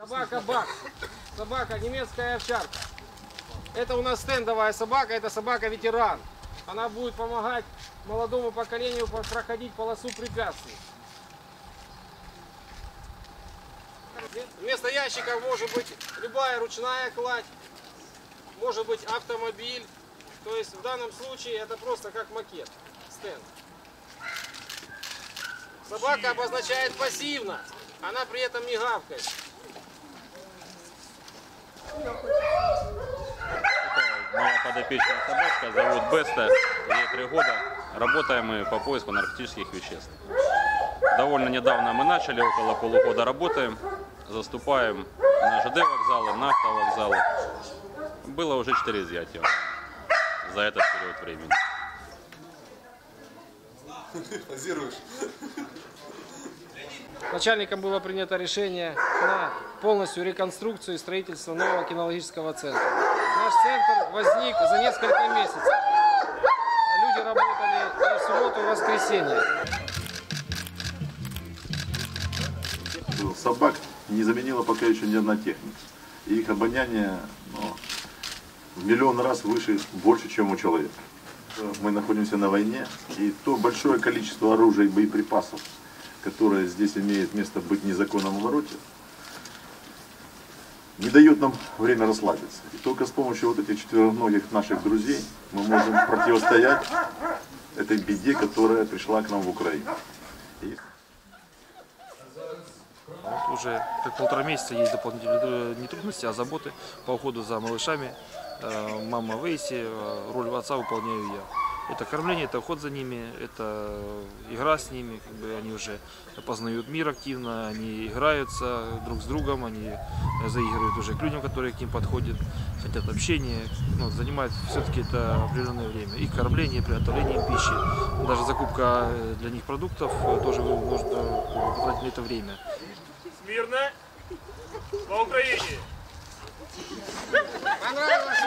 Собака Бакс. Собака немецкая овчарка. Это у нас стендовая собака, это собака-ветеран. Она будет помогать молодому поколению по- проходить полосу препятствий. Вместо ящика может быть любая ручная кладь, может быть автомобиль. То есть в данном случае это просто как макет, стенд. Собака обозначает пассивно, она при этом не гавкает. Моя подопечная собачка зовут Беста, ей три года. Работаем мы по поиску наркотических веществ. Довольно недавно мы начали, около полугода работаем. Заступаем на ЖД вокзалы, на автовокзалы. Было уже четыре изъятия за этот период времени. Позируешь? Начальником было принято решение на полностью реконструкцию и строительство нового кинологического центра. Наш центр возник за несколько месяцев. Люди работали в субботу, и воскресенье. Собак не заменила пока еще ни одна техника. И их обоняние ну, в миллион раз выше, больше, чем у человека. Мы находимся на войне, и то большое количество оружия и боеприпасов, которое здесь имеет место быть незаконном обороте, не дает нам время расслабиться. И только с помощью вот этих четвероногих наших друзей мы можем противостоять этой беде, которая пришла к нам в Украину. И Вот уже как полтора месяца есть дополнительные э, не трудности, а заботы по уходу за малышами. Э, Мама Вейси, э, роль отца выполняю я. Это кормление, это уход за ними, это игра с ними, как бы они уже познают мир активно, они играются друг с другом, они заигрывают уже к людям, которые к ним подходят, хотят общения, ну, занимает все-таки это определенное время. Их кормление, приготовление им пищи, даже закупка э, для них продуктов э, тоже нужно потратить на это время. Смирно. По Украине. Понравилось?